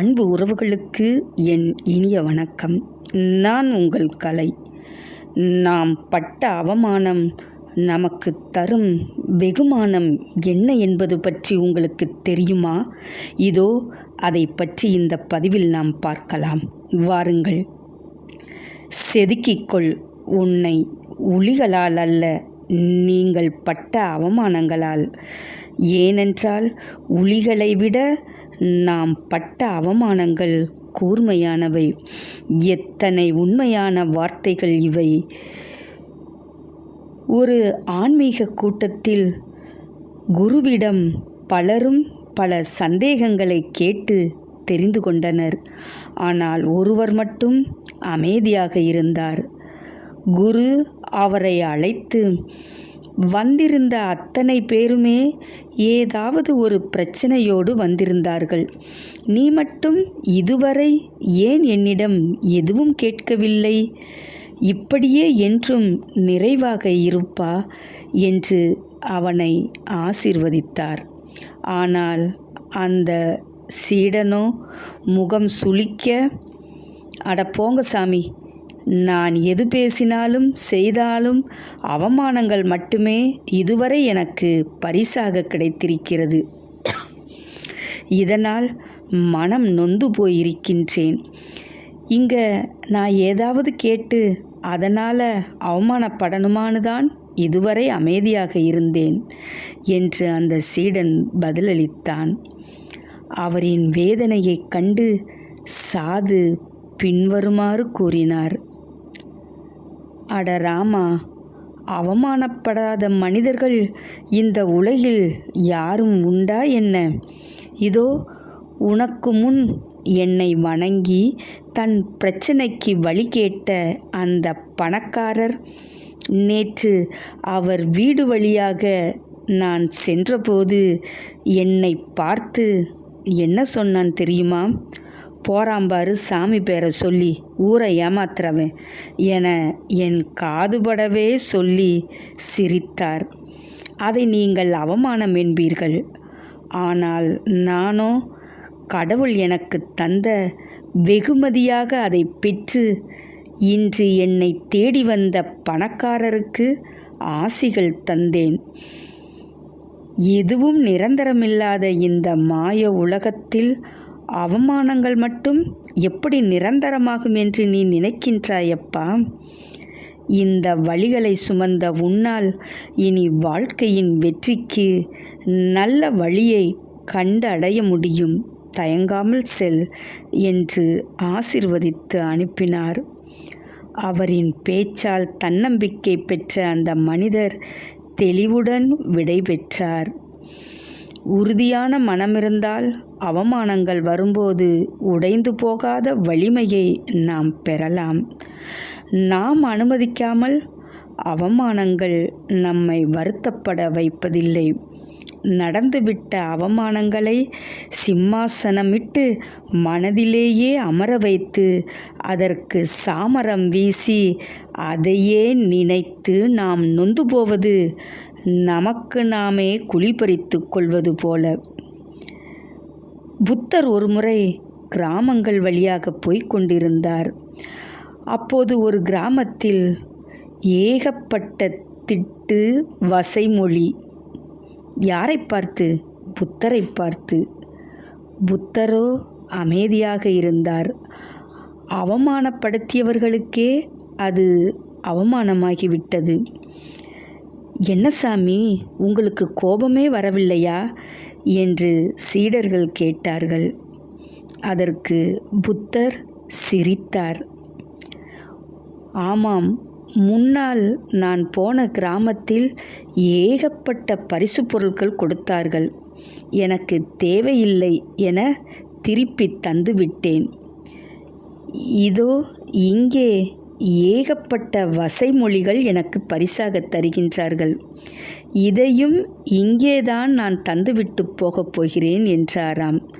அன்பு உறவுகளுக்கு என் இனிய வணக்கம். நான் உங்கள் கலை. நாம் பட்ட அவமானம் நமக்கு தரும் வெகுமானம் என்ன என்பது பற்றி உங்களுக்கு தெரியுமா? இதோ அதை பற்றி இந்த பதிவில் நாம் பார்க்கலாம். வாருங்கள். செதுக்கிக்கொள் உன்னை உளிகளால் அல்ல நீங்கள் பட்ட அவமானங்களால். ஏனென்றால் உளிகளை விட நாம் பட்ட அவமானங்கள் கூர்மையானவை. எத்தனை உண்மையான வார்த்தைகள் இவை. ஒரு ஆன்மீக கூட்டத்தில் குருவிடம் பலரும் பல சந்தேகங்களை கேட்டு தெரிந்து கொண்டனர். ஆனால் ஒருவர் மட்டும் அமைதியாக இருந்தார். குரு அவரை அழைத்து வந்திருந்த அத்தனை பேருமே ஏதாவது ஒரு பிரச்சனையோடு வந்திருந்தார்கள். நீ மட்டும் இதுவரை ஏன் என்னிடம் எதுவும் கேட்கவில்லை? இப்படியே என்றும் நிறைவாக இருப்பா? என்று அவனை ஆசிர்வதித்தார். ஆனால் அந்த சீடனோ முகம் சுளிக்க அட போங்க சாமி நான் எது பேசினாலும் செய்தாலும் அவமானங்கள் மட்டுமே இதுவரை எனக்கு பரிசாக கிடைத்திருக்கிறது. இதனால் மனம் நொந்து போயிருக்கின்றேன். இங்கே நான் ஏதாவது கேட்டு அதனால் அவமானப்படணுமான்னு தான் இதுவரை அமைதியாக இருந்தேன் என்று அந்த சீடன் பதிலளித்தான். அவரின் வேதனையைக் கண்டு சாது பின்வருமாறு கூறினார். அட ராமா அவமானப்படாத மனிதர்கள் இந்த உலகில் யாரும் உண்டா என்ன? இதோ உனக்கு முன் என்னை வணங்கி தன் பிரச்சனைக்கு வழி கேட்ட அந்த பணக்காரர் நேற்று அவர் வீடு வழியாக நான் சென்றபோது என்னை பார்த்து என்ன சொன்னான் தெரியுமா? போறாம்பாரு சாமி பேரை சொல்லி ஊரை ஏமாத்துறவன் என என் காதுபடவே சொல்லி சிரித்தார். அதை நீங்கள் அவமானம் என்பீர்கள். ஆனால் நானோ கடவுள் எனக்கு தந்த வெகுமதியாக அதை பெற்று இன்று என்னை தேடி வந்த பணக்காரருக்கு ஆசிகள் தந்தேன். எதுவும் நிரந்தரமில்லாத இந்த மாய உலகத்தில் அவமானங்கள் மட்டும் எப்படி நிரந்தரமாகும் என்று நீ நினைக்கின்றாயப்பா? இந்த வழிகளை சுமந்த உன்னால் இனி வாழ்க்கையின் வெற்றிக்கு நல்ல வழியை கண்டு அடைய முடியும். தயங்காமல் செல் என்று ஆசிர்வதித்து அனுப்பினார். அவரின் பேச்சால் தன்னம்பிக்கை பெற்ற அந்த மனிதர் தெளிவுடன் விடை பெற்றார் உறுதியான மனமிருந்தால் அவமானங்கள் வரும்போது உடைந்து போகாத வலிமையை நாம் பெறலாம். நாம் அனுமதிக்காமல் அவமானங்கள் நம்மை வருத்தப்பட வைப்பதில்லை. நடந்துவிட்ட அவமானங்களை சிம்மாசனமிட்டு மனதிலேயே அமர வைத்து அதற்கு சாமரம் வீசி அதையே நினைத்து நாம் நொந்து போவது நமக்கு நாமே குழிபறித்து கொள்வது போல. புத்தர் ஒருமுறை கிராமங்கள் வழியாக போய்க் கொண்டிருந்தார். அப்போது ஒரு கிராமத்தில் ஏகப்பட்ட திட்டு வசைமொழி. யாரை பார்த்து? புத்தரை பார்த்து. புத்தரோ அமைதியாக இருந்தார். அவமானப்படுத்தியவர்களுக்கே அது அவமானமாகிவிட்டது. என்ன சாமி உங்களுக்கு கோபமே வரவில்லையா? என்று சீடர்கள் கேட்டார்கள். அதற்கு புத்தர் சிரித்தார். ஆமாம் முன்னால் நான் போன கிராமத்தில் ஏகப்பட்ட பரிசு பொருட்கள் கொடுத்தார்கள். எனக்கு தேவையில்லை என திருப்பி தந்துவிட்டேன். இதோ இங்கே ஏகப்பட்ட வசைமொழிகள் எனக்கு பரிசாக தருகின்றார்கள். இதையும் இங்கேதான் நான் தந்துவிட்டு போகப் போகிறேன் என்றாராம்.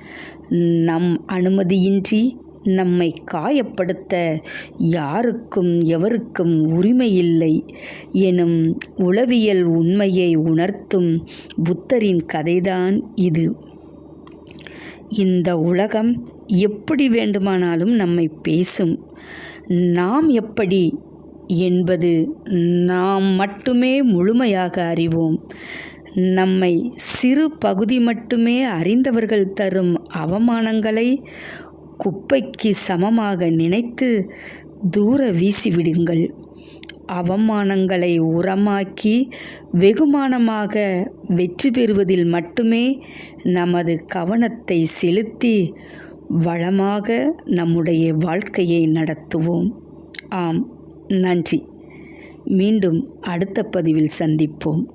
நம் அனுமதியின்றி நம்மை காயப்படுத்த யாருக்கும் எவருக்கும் உரிமையில்லை எனும் உளவியல் உண்மையை உணர்த்தும் புத்தரின் கதைதான் இது. இந்த உலகம் எப்படி வேண்டுமானாலும் நம்மை பேசும். நாம் எப்படி என்பது நாம் மட்டுமே முழுமையாக அறிவோம். நம்மை சிறு பகுதி மட்டுமே அறிந்தவர்கள் தரும் அவமானங்களை குப்பைக்கு சமமாக நினைத்து தூர வீசிவிடுங்கள் அவமானங்களை உரமாக்கி வெகுமானமாக வெற்றி பெறுவதில் மட்டுமே நமது கவனத்தை செலுத்தி வளமாக நம்முடைய வாழ்க்கையை நடத்துவோம். ஆம் நன்றி. மீண்டும் அடுத்த பதிவில் சந்திப்போம்.